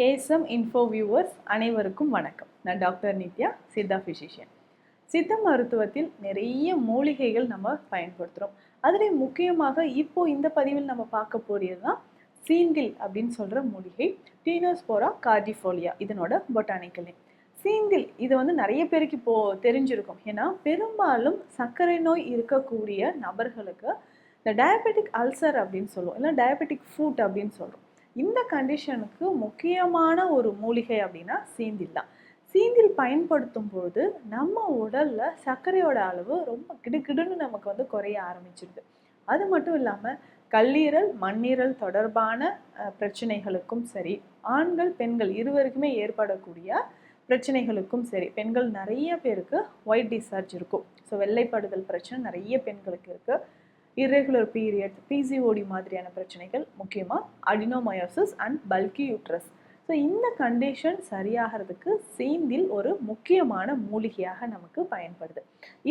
ASM info viewers அனைவருக்கும் வணக்கம். நான் டாக்டர் நித்யா சித்தா ஃபிசிஷியன் சித்த மருத்துவத்தில் நிறைய மூலிகைகள் நம்ம பயன்படுத்துகிறோம் அதில் முக்கியமாக இப்போ இந்த பதிவில் நம்ம பார்க்க போகிறது தான் சீந்தில் அப்படின்னு சொல்கிற மூலிகை டீனோஸ்போரா கார்டிஃபோலியா இதனோட பொட்டானிக்கல் நேம் சீந்தில் இது வந்து நிறைய பேருக்கு இப்போ தெரிஞ்சிருக்கும். ஏன்னா பெரும்பாலும் சர்க்கரை நோய் இருக்கக்கூடிய நபர்களுக்கு இந்த டயபெட்டிக் அல்சர் அப்படின்னு சொல்லுவோம். இல்லை டயபெட்டிக் ஃபுட் அப்படின்னு சொல்கிறோம் இந்த கண்டிஷனுக்கு முக்கியமான ஒரு மூலிகை அப்படின்னா சீந்தில் தான். சீந்தில் பயன்படுத்தும் பொழுது நம்ம உடலில் சர்க்கரையோட அளவு ரொம்ப கிடுகிடுன்னு நமக்கு வந்து குறைய ஆரம்பிச்சிருது. அது மட்டும் இல்லாமல் கல்லீரல் மண்ணீரல் தொடர்பான பிரச்சனைகளுக்கும் சரி ஆண்கள் பெண்கள் இருவருக்குமே ஏற்படக்கூடிய பிரச்சனைகளுக்கும் சரி பெண்கள் நிறைய பேருக்கு ஒயிட் டிஸ்சார்ஜ் இருக்கும். ஸோ வெள்ளைப்படுதல் பிரச்சனை நிறைய பெண்களுக்கு இருக்குது irregular பீரியட் பிசிஓடி மாதிரியான பிரச்சனைகள் முக்கியமாக adenomyosis and bulky uterus so இந்த கண்டிஷன் சரியாகிறதுக்கு சீந்தில் ஒரு முக்கியமான மூலிகையாக நமக்கு பயன்படுது.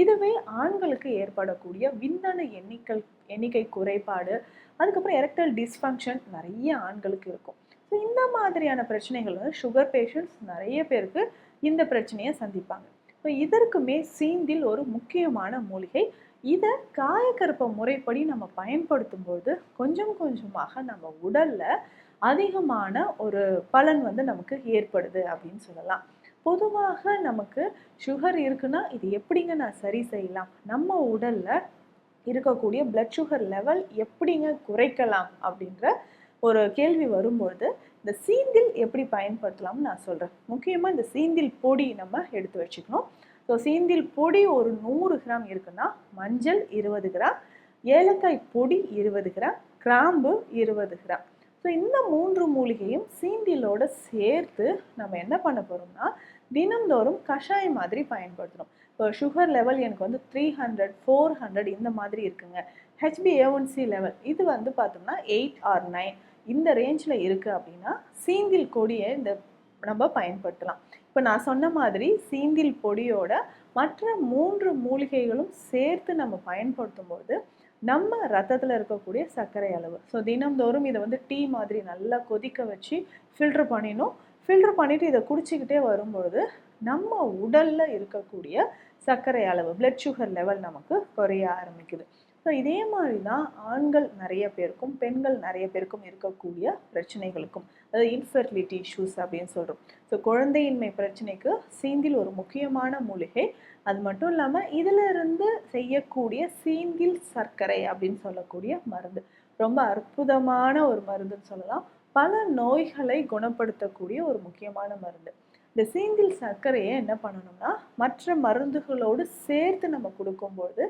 இதுவே ஆண்களுக்கு ஏற்படக்கூடிய விந்தணு எண்ணிக்கை எண்ணிக்கை குறைபாடு அதுக்கப்புறம் எரக்டல் டிஸ்ஃபங்க்ஷன் நிறைய ஆண்களுக்கு இருக்கும். ஸோ இந்த மாதிரியான பிரச்சனைகள் வந்து சுகர் பேஷண்ட்ஸ் நிறைய பேருக்கு இந்த பிரச்சனையை சந்திப்பாங்க. ஸோ இதற்குமே சீந்தில் ஒரு முக்கியமான மூலிகை இதை காயக்கருப்ப முறைப்படி நம்ம பயன்படுத்தும்போது கொஞ்சம் கொஞ்சமாக நம்ம உடலில் அதிகமான ஒரு பலன் வந்து நமக்கு ஏற்படுது அப்படின்னு சொல்லலாம். பொதுவாக நமக்கு சுகர் இருக்குன்னா இது எப்படிங்க நான் சரி செய்யலாம்? நம்ம உடலில் இருக்கக்கூடிய பிளட் சுகர் லெவல் எப்படிங்க குறைக்கலாம் அப்படின்ற ஒரு கேள்வி வரும்பொழுது இந்த சீந்தில் எப்படி பயன்படுத்தலாம்னு நான் சொல்கிறேன் முக்கியமாக இந்த சீந்தில் பொடி நம்ம எடுத்து வச்சுக்கணும். ஸோ சீந்தில் பொடி ஒரு நூறு கிராம் இருக்குன்னா மஞ்சள் இருபது கிராம் ஏலக்காய் பொடி இருபது கிராம் கிராம்பு இருபது கிராம். ஸோ இந்த மூன்று மூலிகையும் சீந்திலோட சேர்த்து நம்ம என்ன பண்ண போகிறோம்னா தினம்தோறும் கஷாயம் மாதிரி பயன்படுத்தணும் இப்போ சுகர் லெவல் எனக்கு வந்து த்ரீ ஹண்ட்ரட் ஃபோர் ஹண்ட்ரட் இந்த மாதிரி இருக்குங்க. ஹெச்பிஏஒன்சி லெவல் இது வந்து பார்த்தோம்னா எயிட் ஆர் நைன் இந்த ரேஞ்சில் இருக்குது அப்படின்னா சீந்தில் கொடியை இந்த நம்ம பயன்படுத்தலாம். இப்போ நான் சொன்ன மாதிரி சீந்தில் பொடியோட மற்ற மூன்று மூலிகைகளும் சேர்த்து நம்ம பயன்படுத்தும் போது நம்ம ரத்தத்தில் இருக்கக்கூடிய சர்க்கரை அளவு. ஸோ தினம்தோறும் இதை வந்து டீ மாதிரி நல்லா கொதிக்க வச்சு ஃபில்ட்ரு பண்ணிடணும். ஃபில்ட்ரு பண்ணிவிட்டு இதை குடிச்சிக்கிட்டே வரும்பொழுது நம்ம உடலில் இருக்கக்கூடிய சர்க்கரை அளவு பிளட் சுகர் லெவல் நமக்கு குறைய ஆரம்பிக்குது. ஸோ இதே மாதிரி தான் ஆண்கள் நிறைய பேருக்கும் பெண்கள் நிறைய பேருக்கும் இருக்கக்கூடிய பிரச்சனைகளுக்கும். அதாவது இன்ஃபெர்டிலிட்டி இஷ்யூஸ் அப்படின்னு சொல்கிறோம் ஸோ குழந்தையின்மை பிரச்சனைக்கு சீந்தில் ஒரு முக்கியமான மூலிகை. அது மட்டும் இல்லாமல் இதில் இருந்து செய்யக்கூடிய சீந்தில் சர்க்கரை அப்படின்னு சொல்லக்கூடிய மருந்து. ரொம்ப அற்புதமான ஒரு மருந்துன்னு சொல்லலாம். பல நோய்களை குணப்படுத்தக்கூடிய ஒரு முக்கியமான மருந்து. இந்த சீந்தில் சர்க்கரையை என்ன பண்ணணும்னா மற்ற மருந்துகளோடு சேர்த்து நம்ம கொடுக்கும்போது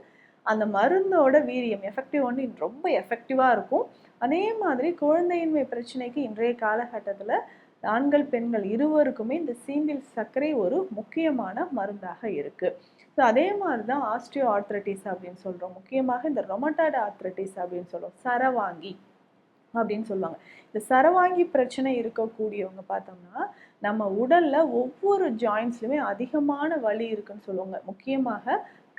அந்த மருந்தோட வீரியம் எஃபெக்டிவ் ஒன்று ரொம்ப எஃபெக்டிவாக இருக்கும். அதே மாதிரி குழந்தையின்மை பிரச்சனைக்கு இன்றைய காலகட்டத்தில் ஆண்கள் பெண்கள் இருவருக்குமே இந்த சீந்தில் சர்க்கரை ஒரு முக்கியமான மருந்தாக இருக்குது ஸோ அதே மாதிரி தான் ஆஸ்டியோ ஆர்த்ரட்டிஸ் அப்படின்னு சொல்கிறோம் முக்கியமாக இந்த ரொமட்டாய்டு ஆர்த்ரட்டிஸ் அப்படின்னு சொல்கிறோம் சரவாங்கி அப்படின்னு சொல்லுவாங்க. இந்த சரவாங்கி பிரச்சனை இருக்கக்கூடியவங்க பார்த்தோம்னா நம்ம உடலில் ஒவ்வொரு ஜாயின்ஸ்லையுமே அதிகமான வலி இருக்குன்னு சொல்லுவாங்க. முக்கியமாக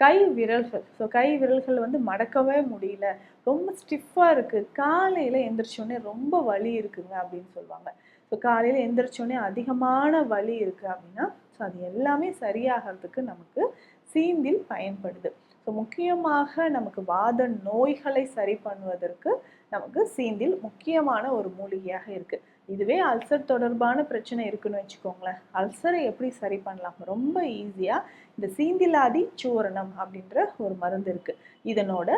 கை விரல்கள் ஸோ கை விரல்கள் வந்து மடக்கவே முடியல. ரொம்ப ஸ்டிஃபாக இருக்குது காலையில் எந்திரிச்சோடனே ரொம்ப வலி இருக்குங்க அப்படின்னு சொல்லுவாங்க. ஸோ காலையில் எந்திரிச்சோடனே அதிகமான வலி இருக்குது அப்படின்னா ஸோ அது எல்லாமே சரியாகிறதுக்கு நமக்கு சீந்தில் பயன்படுது. ஸோ முக்கியமாக நமக்கு வாத நோய்களை சரி பண்ணுவதற்கு நமக்கு சீந்தில் முக்கியமான ஒரு மூலிகையாக இருக்குது இதுவே அல்சர் தொடர்பான பிரச்சனை இருக்குன்னு வச்சுக்கோங்களேன். அல்சரை எப்படி சரி பண்ணலாம்? ரொம்ப ஈஸியாக இந்த சீந்திலாதி சூரணம் அப்படின்ற ஒரு மருந்து இருக்குது இதனோட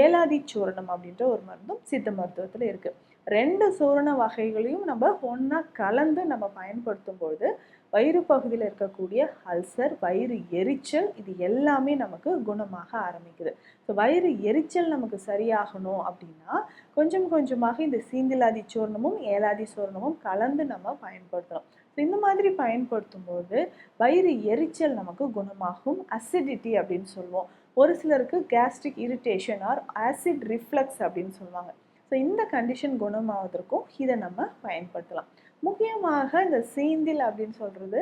ஏலாதி சூரணம் அப்படின்ற ஒரு மருந்தும் சித்த மருத்துவத்தில் இருக்குது ரெண்டு சூரண வகைகளையும் நம்ம ஒன்றா கலந்து நம்ம பயன்படுத்தும் பொழுது வயிறு பகுதியில் இருக்கக்கூடிய அல்சர் வயிறு எரிச்சல் இது எல்லாமே நமக்கு குணமாக ஆரம்பிக்குது. ஸோ வயிறு எரிச்சல் நமக்கு சரியாகணும் அப்படின்னா கொஞ்சம் கொஞ்சமாக இந்த சீந்திலாதி சூர்ணமும் ஏலாதி சூர்ணமும் கலந்து நம்ம பயன்படுத்தணும். இந்த மாதிரி பயன்படுத்தும் போது வயிறு எரிச்சல் நமக்கு குணமாகும். அசிடிட்டி அப்படின்னு சொல்லுவோம். ஒரு சிலருக்கு gastric irritation or acid reflux அப்படின்னு சொல்லுவாங்க. ஸோ இந்த கண்டிஷன் குணமாவதற்கும் இதை நம்ம பயன்படுத்தலாம். முக்கியமாக இந்த சீந்தில் அப்படின்னு சொல்கிறது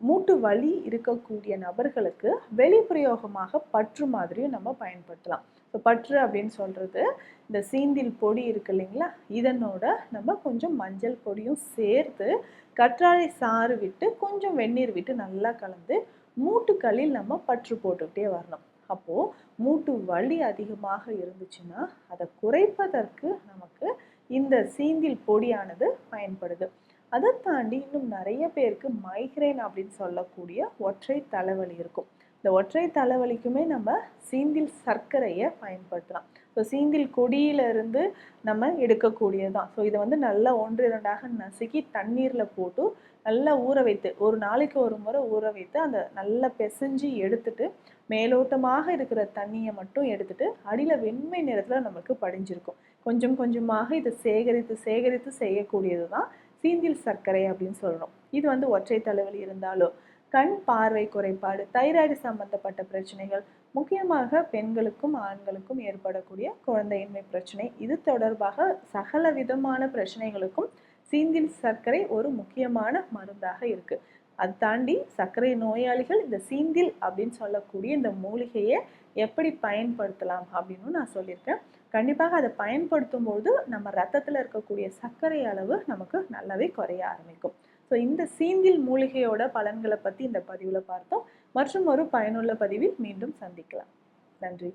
மூட்டு வலி இருக்கக்கூடிய நபர்களுக்கு வெளிப்பிரயோகமாக பற்று மாதிரியும் நம்ம பயன்படுத்தலாம். ஸோ பற்று அப்படின்னு சொல்கிறது இந்த சீந்தில் பொடி இருக்கு இல்லைங்களா இதனோட நம்ம கொஞ்சம் மஞ்சள் பொடியும் சேர்த்து கற்றாழை சாறு விட்டு கொஞ்சம் வெந்நீர் விட்டு நல்லா கலந்து மூட்டுக்களில் நம்ம பற்று போட்டுக்கிட்டே வரணும். அப்போது மூட்டு வலி அதிகமாக இருந்துச்சுன்னா அதை குறைப்பதற்கு நமக்கு இந்த சீந்தில் பொடியானது பயன்படுது. அதை தாண்டி இன்னும் நிறைய பேருக்கு மைக்ரேன் அப்படின்னு சொல்லக்கூடிய ஒற்றை தலைவலி இருக்கும். இந்த ஒற்றை தலைவலிக்குமே நம்ம சீந்தில் சர்க்கரையை பயன்படுத்தலாம். ஸோ சீந்தில் கொடியிலிருந்து நம்ம எடுக்கக்கூடியது தான் ஸோ இதை வந்து நல்லா ஒன்று இரண்டாக நசுக்கி தண்ணீரில் போட்டு நல்லா ஊற வைத்து ஒரு நாளைக்கு ஒரு முறை ஊற வைத்து அந்த நல்லா பிசைஞ்சு எடுத்துட்டு மேலோட்டமாக இருக்கிற தண்ணியை மட்டும் எடுத்துட்டு அடியில் வெண்மை நிறத்தில் நமக்கு படிஞ்சிருக்கும். கொஞ்சம் கொஞ்சமாக இதை சேகரித்து சேகரித்து செய்யக்கூடியது தான் சீந்தில் சர்க்கரை அப்படின்னு சொல்கிறோம் இது வந்து ஒற்றை தலைவலி இருந்தாலோ கண் பார்வை குறைபாடு தைராய்டு சம்பந்தப்பட்ட பிரச்சனைகள் முக்கியமாக பெண்களுக்கும் ஆண்களுக்கும் ஏற்படக்கூடிய குழந்தையின்மை பிரச்சனை. இது தொடர்பாக சகல விதமான பிரச்சனைகளுக்கும் சீந்தில் சர்க்கரை ஒரு முக்கியமான மருந்தாக இருக்கு. அது தாண்டி சர்க்கரை நோயாளிகள் இந்த சீந்தில் அப்படின்னு சொல்லக்கூடிய இந்த மூலிகையை எப்படி பயன்படுத்தலாம் அப்படின்னு நான் சொல்லியிருக்கேன். கண்டிப்பாக அதை பயன்படுத்தும் பொழுது நம்ம ரத்தத்தில் இருக்கக்கூடிய சர்க்கரை அளவு நமக்கு நல்லாவே குறைய ஆரம்பிக்கும். ஸோ இந்த சீந்தில் மூலிகையோட பலன்களை பற்றி இந்த பதிவில் பார்த்தோம். மற்றும் ஒரு பயனுள்ள பதிவில் மீண்டும் சந்திக்கலாம். நன்றி.